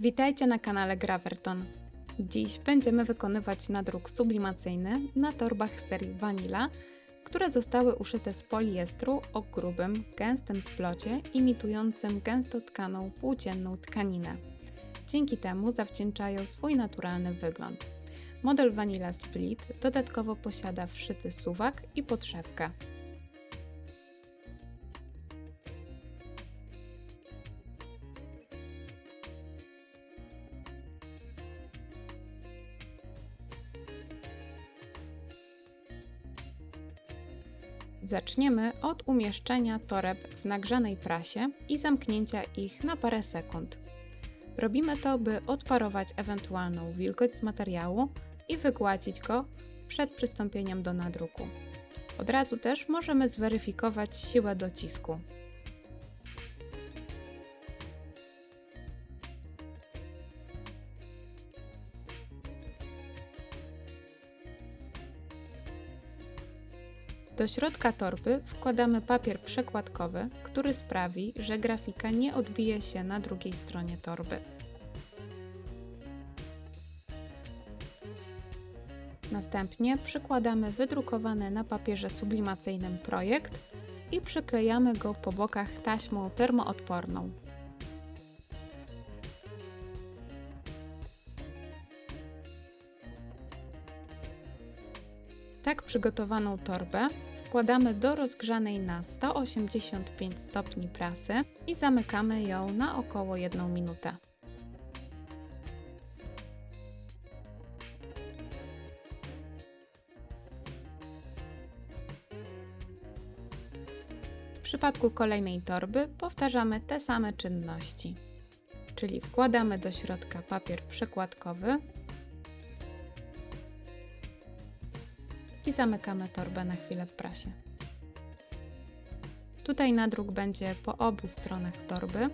Witajcie na kanale Graverton. Dziś będziemy wykonywać nadruk sublimacyjny na torbach serii Vanilla, które zostały uszyte z poliestru o grubym, gęstym splocie imitującym gęsto tkaną płócienną tkaninę. Dzięki temu zawdzięczają swój naturalny wygląd. Model Vanilla Split dodatkowo posiada wszyty suwak i podszewkę. Zaczniemy od umieszczenia toreb w nagrzanej prasie i zamknięcia ich na parę sekund. Robimy to, by odparować ewentualną wilgoć z materiału i wygładzić go przed przystąpieniem do nadruku. Od razu też możemy zweryfikować siłę docisku. Do środka torby wkładamy papier przekładkowy, który sprawi, że grafika nie odbije się na drugiej stronie torby. Następnie przykładamy wydrukowany na papierze sublimacyjnym projekt i przyklejamy go po bokach taśmą termoodporną. Tak przygotowaną torbę wkładamy do rozgrzanej na 185 stopni prasy i zamykamy ją na około 1 minutę. W przypadku kolejnej torby powtarzamy te same czynności, czyli wkładamy do środka papier przekładkowy i zamykamy torbę na chwilę w prasie. Tutaj nadruk będzie po obu stronach torby,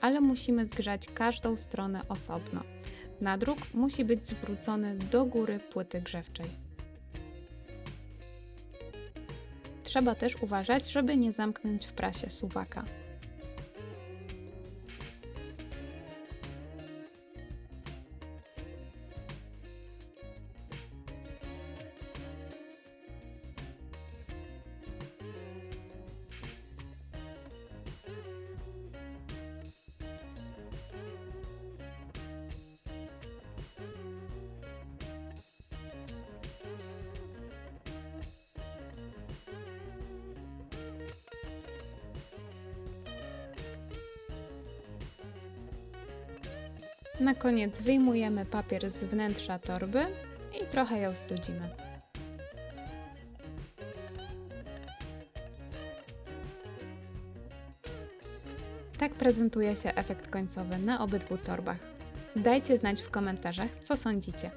ale musimy zgrzać każdą stronę osobno. Nadruk musi być zwrócony do góry płyty grzewczej. Trzeba też uważać, żeby nie zamknąć w prasie suwaka. Na koniec wyjmujemy papier z wnętrza torby i trochę ją studzimy. Tak prezentuje się efekt końcowy na obydwu torbach. Dajcie znać w komentarzach, co sądzicie.